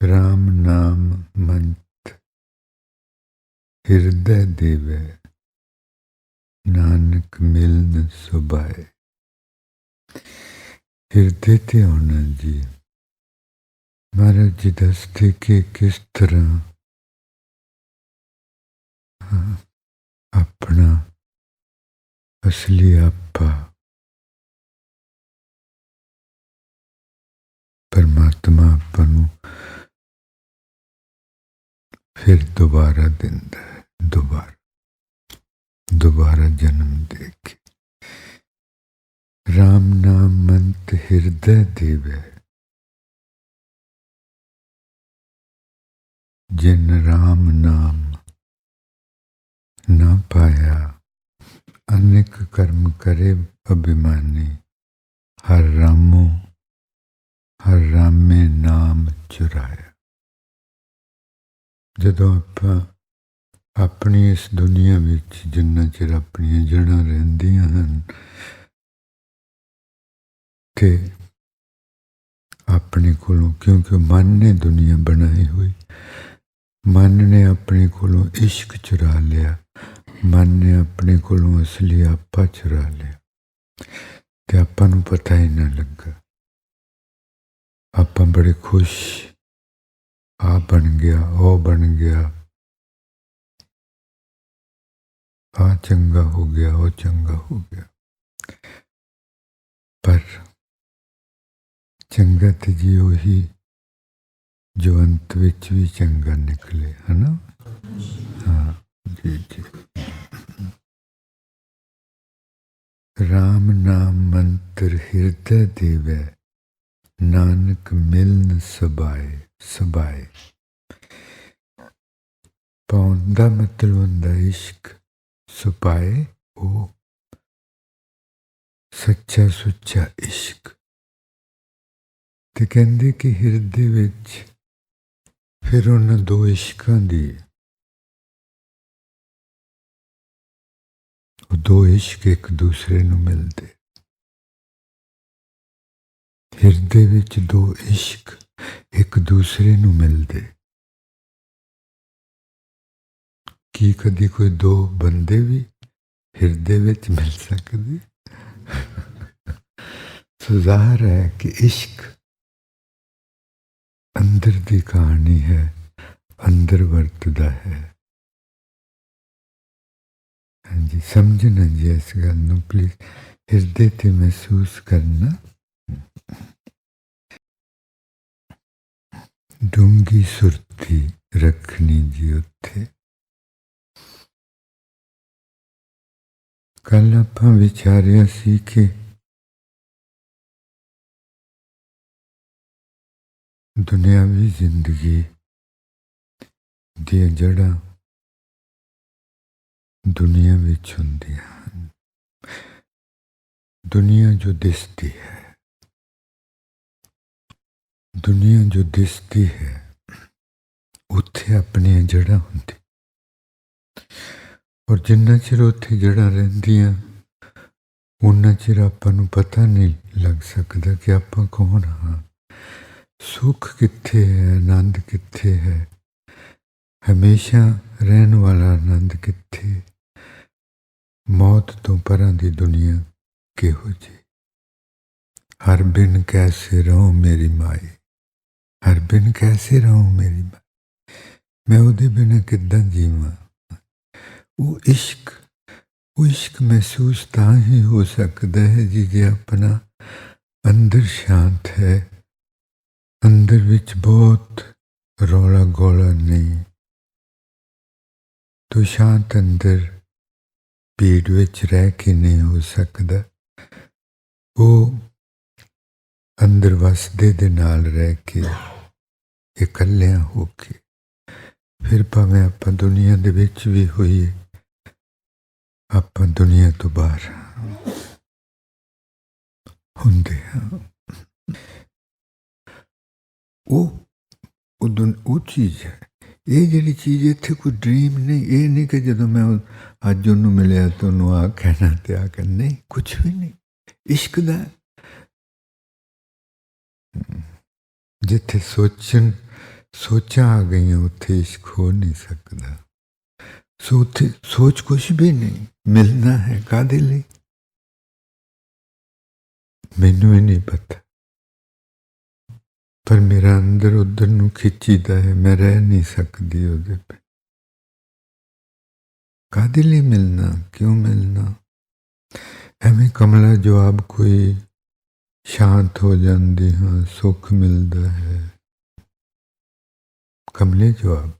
ਰਾਮ ਨਾਮ ਮੰਤ ਹਿਰਦੈ ਦੇਵੈ, ਨਾਨਕ ਮਿਲਨ ਸੁਭਾਏ। ਹਿਰਦੇ ਤੇ ਆਉਣਾ ਜੀ, ਮਹਾਰਾਜ ਜੀ ਦੱਸਦੇ ਕਿ ਕਿਸ ਤਰ੍ਹਾਂ ਆਪਣਾ ਅਸਲੀ ਆਪਾ ਪਰਮਾਤਮਾ ਆਪਾਂ ਨੂੰ ਫਿਰ ਦੁਬਾਰਾ ਦਿੰਦਾ ਹੈ ਦੁਬਾਰਾ ਦੁਬਾਰਾ ਜਨਮ ਦੇ ਕੇ ਰਾਮ ਨਾਮ ਮੰਤ ਹਿਰਦੈ ਦੇਵੈ ਜਿਨ ਰਾਮ ਨਾਮ ਨਾ ਪਾਇਆ ਅਨੇਕ ਕਰਮ ਕਰੇ ਅਭਿਮਾਨੀ ਹਰ ਰਾਮੋ ਹਰ ਰਾਮੇ ਨਾਮ ਚੁਰਾਇਆ ਜਦੋਂ ਆਪਾਂ ਆਪਣੀ ਇਸ ਦੁਨੀਆ ਵਿੱਚ ਜਿੰਨਾ ਚਿਰ ਆਪਣੀਆਂ ਜੜ੍ਹਾਂ ਰਹਿੰਦੀਆਂ ਹਨ ਤੇ ਆਪਣੇ ਕੋਲੋਂ ਕਿਉਂਕਿ ਮਨ ਨੇ ਦੁਨੀਆ ਬਣਾਈ ਹੋਈ, ਮਨ ਨੇ ਆਪਣੇ ਕੋਲੋਂ ਇਸ਼ਕ ਚੁਰਾ ਲਿਆ, ਮਨ ਨੇ ਆਪਣੇ ਕੋਲੋਂ ਅਸਲੀ ਆਪਾ ਚੁਰਾ ਲਿਆ। ਤੇ ਆਪਾਂ ਨੂੰ ਪਤਾ ਹੀ ਨਾ ਲੱਗਾ। ਆਪਾਂ ਬੜੇ ਖੁਸ਼ ਆ ਬਣ ਗਿਆ, ਉਹ ਬਣ ਗਿਆ। ਆ ਚੰਗਾ ਹੋ ਗਿਆ, ਉਹ ਚੰਗਾ ਹੋ ਗਿਆ। ਪਰ ਚੰਗਾ ਤੇ ਜੀ ਉਹੀ ਜੋ ਅੰਤ ਵਿੱਚ ਵੀ ਚੰਗਾ ਨਿਕਲੇ, ਹਨਾ? ਹਾਂ, ਜੀ ਜੀ। ਰਾਮ ਨਾਮ ਮੰਤਰ ਹਿਰਦੈ ਦੇਵੈ, ਨਾਨਕ ਮਿਲਨ ਸਬਾਏ। ਸਬਾਏ ਪਾਉਣ ਦਾ ਮਤਲਬ ਹੁੰਦਾ ਇਸ਼ਕ ਸੁਪਾਏ ਉਹ ਸੱਚਾ ਸੁੱਚਾ ਇਸ਼ਕ ਤੇ ਕਹਿੰਦੇ ਕਿ ਹਿਰਦੇ ਵਿੱਚ ਫਿਰ ਉਹਨਾਂ ਦੋ ਇਸ਼ਕਾਂ ਦੀ ਉਹ ਦੋ ਇਸ਼ਕ ਇੱਕ ਦੂਸਰੇ ਨੂੰ ਮਿਲਦੇ ਹਿਰਦੇ ਵਿੱਚ ਦੋ ਇਸ਼ਕ ਇੱਕ ਦੂਸਰੇ ਨੂੰ ਮਿਲਦੇ। ਕੀ ਕਦੀ ਕੋਈ ਦੋ ਬੰਦੇ ਵੀ ਹਿਰਦੇ ਵਿੱਚ ਮਿਲ ਸਕਦੇ? ਸੋ ਜ਼ਾਹਰ ਹੈ ਕਿ ਇਸ਼ਕ ਅੰਦਰ ਦੀ ਕਹਾਣੀ ਹੈ, ਅੰਦਰ ਵਰਤਦਾ ਹੈ। ਹਾਂਜੀ, ਸਮਝਣਾ ਜੀ ਇਸ ਗੱਲ ਨੂੰ ਪਲੀਜ਼ ਹਿਰਦੇ ਤੇ ਮਹਿਸੂਸ ਕਰਨਾ। ਡੂੰਗੀ ਸੁਰਤੀ ਰੱਖਣੀ ਜੀ ਉੱਥੇ। ਕੱਲ ਆਪਾਂ ਵਿਚਾਰਿਆ ਸੀ ਕਿ ਦੁਨਿਆਵੀ ਜ਼ਿੰਦਗੀ ਦੀਆਂ ਜੜ੍ਹਾਂ ਦੁਨੀਆ ਵਿੱਚ ਹੁੰਦੀਆਂ ਹਨ। ਦੁਨੀਆ ਜੋ ਦਿਸਦੀ ਹੈ। ਦੁਨੀਆ ਜੋ ਦਿਸਦੀ ਹੈ, ਉੱਥੇ ਆਪਣੀਆਂ ਜੜ੍ਹਾਂ ਹੁੰਦੀ ਔਰ ਜਿੰਨਾ ਚਿਰ ਉੱਥੇ ਜੜ੍ਹਾਂ ਰਹਿੰਦੀਆਂ ਉਨਾ ਚਿਰ ਆਪਾਂ ਨੂੰ ਪਤਾ ਨਹੀਂ ਲੱਗ ਸਕਦਾ ਕਿ ਆਪਾਂ ਕੌਣ ਹਾਂ। ਸੁੱਖ ਕਿੱਥੇ ਹੈ, ਆਨੰਦ ਕਿੱਥੇ ਹੈ? ਹਮੇਸ਼ਾ ਰਹਿਣ ਵਾਲਾ ਆਨੰਦ ਕਿੱਥੇ? ਮੌਤ ਤੋਂ ਪਰਾਂ ਦੀ ਦੁਨੀਆ ਕਿਹੋ ਜੀ ਹਰ ਬਿਨ ਕੈਸੇ ਰਹੋ ਮੇਰੀ ਮਾਈ ਹਰ ਬਿਨ ਕੈਸੇ ਰਹੂੰ ਮੇਰੀ ਮਾਈ ਮੈਂ ਉਹਦੇ ਬਿਨਾਂ ਕਿੱਦਾਂ ਜੀਵਾਂ? ਉਹ ਇਸ਼ਕ ਉਹ ਇਸ਼ਕ ਮਹਿਸੂਸ ਤਾਂ ਹੀ ਹੋ ਸਕਦਾ ਹੈ ਜੀ ਜੇ ਆਪਣਾ ਅੰਦਰ ਸ਼ਾਂਤ ਹੈ। ਅੰਦਰ ਵਿੱਚ ਬਹੁਤ ਰੌਲਾ ਗੋਲਾ ਨਹੀਂ। ਤੋ ਸ਼ਾਂਤ ਅੰਦਰ ਭੀੜ ਵਿੱਚ ਰਹਿ ਕੇ ਨਹੀਂ ਹੋ ਸਕਦਾ। ਉਹ ਅੰਦਰ ਵਸਦੇ ਦੇ ਨਾਲ ਰਹਿ ਕੇ ਇਕੱਲਿਆਂ ਹੋ ਕੇ। ਫਿਰ ਭਾਵੇਂ ਆਪਾਂ ਦੁਨੀਆ ਦੇ ਵਿੱਚ ਵੀ ਹੋਈਏ, ਆਪਾਂ ਦੁਨੀਆ ਤੋਂ ਬਾਹਰ ਹੁੰਦੇ ਹਾਂ। ਉਹ ਉਹ ਦੁਨ- ਉਹ ਚੀਜ਼ ਹੈ। ਇਹ ਜਿਹੜੀ ਚੀਜ਼ ਇੱਥੇ ਕੋਈ ਡ੍ਰੀਮ ਨਹੀਂ, ਇਹ ਨਹੀਂ ਕਿ ਜਦੋਂ ਮੈਂ ਅੱਜ ਉਹਨੂੰ ਮਿਲਿਆ ਤਾਂ ਉਹਨੂੰ ਆ ਕਹਿਣਾ ਤੇ ਆ ਕਹਿਣਾ, ਨਹੀਂ ਕੁਝ ਵੀ ਨਹੀਂ। ਇਸ਼ਕ ਦਾ ਜਿੱਥੇ ਸੋਚਣ ਸੋਚਾਂ ਆ ਗਈਆਂ, ਉੱਥੇ ਇਸ਼ਕ ਹੋ ਨਹੀਂ ਸਕਦਾ। ਸੋ ਉੱਥੇ ਸੋਚ ਕੁਛ ਵੀ ਨਹੀਂ, ਮਿਲਣਾ ਹੈ ਕਾਦੇ ਲਈ? ਮੈਨੂੰ ਇਹ ਨਹੀਂ ਪਤਾ। ਪਰ ਮੇਰਾ ਅੰਦਰ ਉਧਰ ਨੂੰ ਖਿੱਚੀਦਾ ਹੈ, ਮੈਂ ਰਹਿ ਨਹੀਂ ਸਕਦੀ ਉਹਦੇ ਤੇ ਕਾਦੇ ਲਈ ਮਿਲਣਾ, ਕਿਉਂ ਮਿਲਣਾ? ਐਵੇਂ ਕਮਲਾ ਜਵਾਬ ਕੋਈ ਸ਼ਾਂਤ ਹੋ ਜਾਂਦੀ ਹਾਂ, ਸੁੱਖ ਮਿਲਦਾ ਹੈ। ਕਮਲੇ ਜਵਾਬ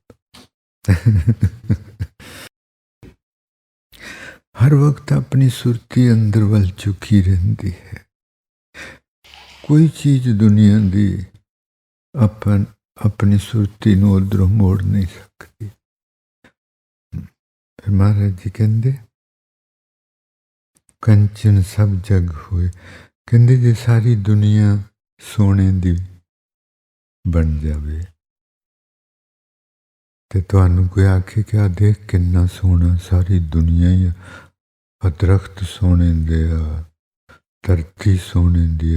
ਹਰ ਵਕਤ ਆਪਣੀ ਸੁਰਤੀ ਅੰਦਰ ਵੱਲ ਝੁਕੀ ਰਹਿੰਦੀ ਹੈ ਕੋਈ ਚੀਜ਼ ਦੁਨੀਆ ਦੀ ਆਪਨ ਆਪਣੀ ਸੁਰਤੀ ਨੂੰ ਉਧਰੋਂ ਮੋੜ ਨਹੀਂ ਸਕਦੀ ਫਿਰ ਮਹਾਰਾਜ ਜੀ ਕਹਿੰਦੇ ਕੰਚਨ ਸਭ ਜਗ ਹੋਏ ਕਹਿੰਦੇ ਜੇ ਸਾਰੀ ਦੁਨੀਆ ਸੋਨੇ ਦੀ ਬਣ ਜਾਵੇ ਤੇ ਤੁਹਾਨੂੰ ਕੋਈ ਆਖੇ ਕਿ ਆ ਦੇਖ ਕਿੰਨਾ ਸੋਹਣਾ ਸਾਰੀ ਦੁਨੀਆ ਹੀ ਆ। ਦਰਖਤ ਸੋਨੇ ਦੇ ਆ, ਧਰਤੀ ਸੋਨੇ ਦੀ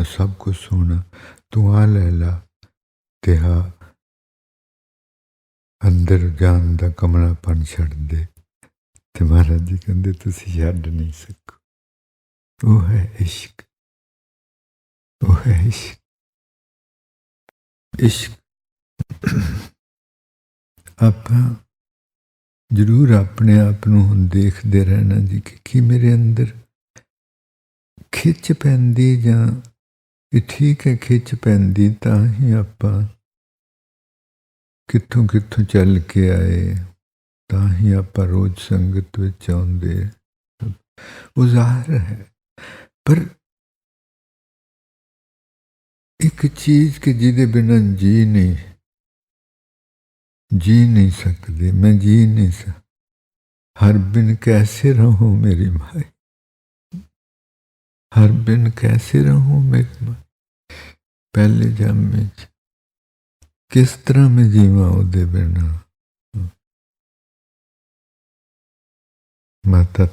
ਆ ਸਭ ਕੁਝ ਸੋਹਣਾ। ਤੂੰ ਆ ਲੈ ਲਾ ਤੇ ਆ ਅੰਦਰ ਜਾਣ ਦਾ ਕਮਲਾਪਨ ਛੱਡ ਦੇ। ਤੇ ਮਹਾਰਾਜ ਜੀ ਕਹਿੰਦੇ, ਤੁਸੀਂ ਛੱਡ ਨਹੀਂ ਸਕੋ। ਉਹ ਹੈ ਇਸ਼ਕ, ਉਹ ਹੈ ਇਸ਼ਕ। ਇਸ਼ਕ ਆਪਾਂ ਜ਼ਰੂਰ ਆਪਣੇ ਆਪ ਨੂੰ ਹੁਣ ਦੇਖਦੇ ਰਹਿਣਾ ਜੀ ਕਿ ਕੀ ਮੇਰੇ ਅੰਦਰ ਖਿੱਚ ਪੈਂਦੀ ਜਾਂ ਇਹ ਠੀਕ ਹੈ ਖਿੱਚ ਪੈਂਦੀ ਤਾਂ ਹੀ ਆਪਾਂ ਕਿੱਥੋਂ ਕਿੱਥੋਂ ਚੱਲ ਕੇ ਆਏ, ਤਾਂ ਹੀ ਆਪਾਂ ਰੋਜ਼ ਸੰਗਤ ਵਿੱਚ ਆਉਂਦੇ ਉਹ ਜ਼ਾਹਰ ਹੈ। ਪਰ ਇੱਕ ਚੀਜ਼ ਕਿ ਜਿਹਦੇ ਬਿਨਾਂ ਜੀ ਨਹੀਂ जी नहीं सकते मैं जी नहीं सक हर बिन कैसे रहूं मेरी माई हर बिन कैसे रहूं मेरी माई पहले जन्म किस तरह मैं जीवा ਉਹਦੇ ਬਿਨਾ ਮਾਤਾ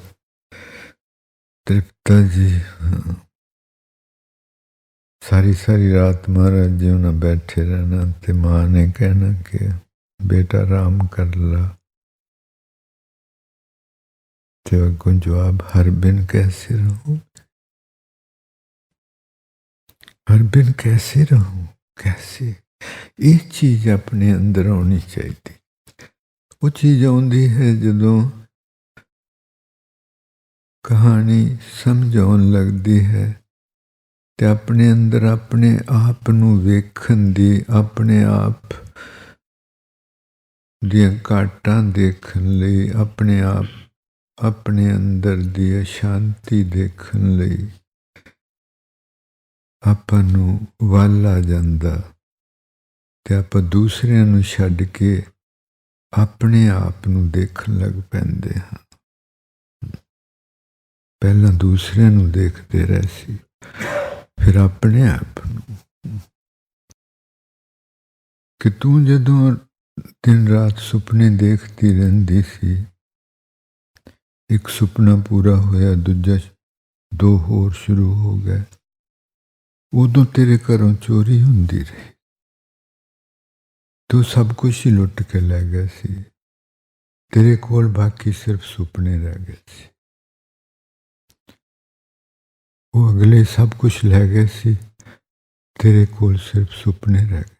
ਤ੍ਰਿਪਤਾ ਜੀ ਸਾਰੀ ਸਾਰੀ ਰਾਤ ਮਹਾਰਾਜ ਜੀ ਉਹਨਾਂ ਬੈਠੇ ਰਹਿਣਾ ਤੇ ਮਾਂ ਨੇ ਕਹਿਣਾ ਕਿ बेटा राम कर ला तो को जवाब हर बिन कैसे रहूं हर बिन कैसे रहूं कैसे ਇਹ ਚੀਜ਼ ਆਪਣੇ ਅੰਦਰ ਆਉਣੀ ਚਾਹੀਦੀ ਉਹ ਚੀਜ਼ ਆਉਂਦੀ ਹੈ ਜਦੋਂ ਕਹਾਣੀ ਸਮਝ ਆਉਣ ਲੱਗਦੀ ਹੈ ਤੇ ਆਪਣੇ ਅੰਦਰ ਆਪਣੇ ਆਪ ਨੂੰ ਵੇਖਣ ਦੀ ਆਪਣੇ ਆਪ ਦੀਆਂ ਘਾਟਾਂ ਦੇਖਣ ਲਈ, ਆਪਣੇ ਆਪ, ਆਪਣੇ ਅੰਦਰ ਦੀ ਅਸ਼ਾਂਤੀ ਦੇਖਣ ਲਈ ਆਪਾਂ ਨੂੰ ਵੱਲ ਆ ਜਾਂਦਾ ਤੇ ਆਪਾਂ ਦੂਸਰਿਆਂ ਨੂੰ ਛੱਡ ਕੇ ਆਪਣੇ ਆਪ ਨੂੰ ਦੇਖਣ ਲੱਗ ਪੈਂਦੇ ਹਾਂ। ਪਹਿਲਾਂ ਦੂਸਰਿਆਂ ਨੂੰ ਦੇਖਦੇ ਰਹੇ ਸੀ, ਫਿਰ ਆਪਣੇ ਆਪ ਨੂੰ। ਕਿ ਤੂੰ ਜਦੋਂ ਦਿਨ ਰਾਤ ਸੁਪਨੇ ਦੇਖਦੀ ਰਹਿੰਦੀ ਸੀ। ਇੱਕ ਸੁਪਨਾ ਪੂਰਾ ਹੋਇਆ, ਦੂਜਾ ਦੋ ਹੋਰ ਸ਼ੁਰੂ ਹੋ ਗਏ। ਉਦੋਂ ਤੇਰੇ ਘਰੋਂ ਚੋਰੀ ਹੁੰਦੀ ਰਹੀ। ਤੂੰ ਸਭ ਕੁਝ ਹੀ ਲੁੱਟ ਕੇ ਲੈ ਗਿਆ ਸੀ। ਤੇਰੇ ਕੋਲ ਬਾਕੀ ਸਿਰਫ ਸੁਪਨੇ ਰਹਿ ਗਏ ਸੀ। ਉਹ ਅਗਲੇ ਸਭ ਕੁਝ ਲੈ ਗਏ ਸੀ। ਤੇਰੇ ਕੋਲ ਸਿਰਫ ਸੁਪਨੇ ਰਹਿ ਗਏ।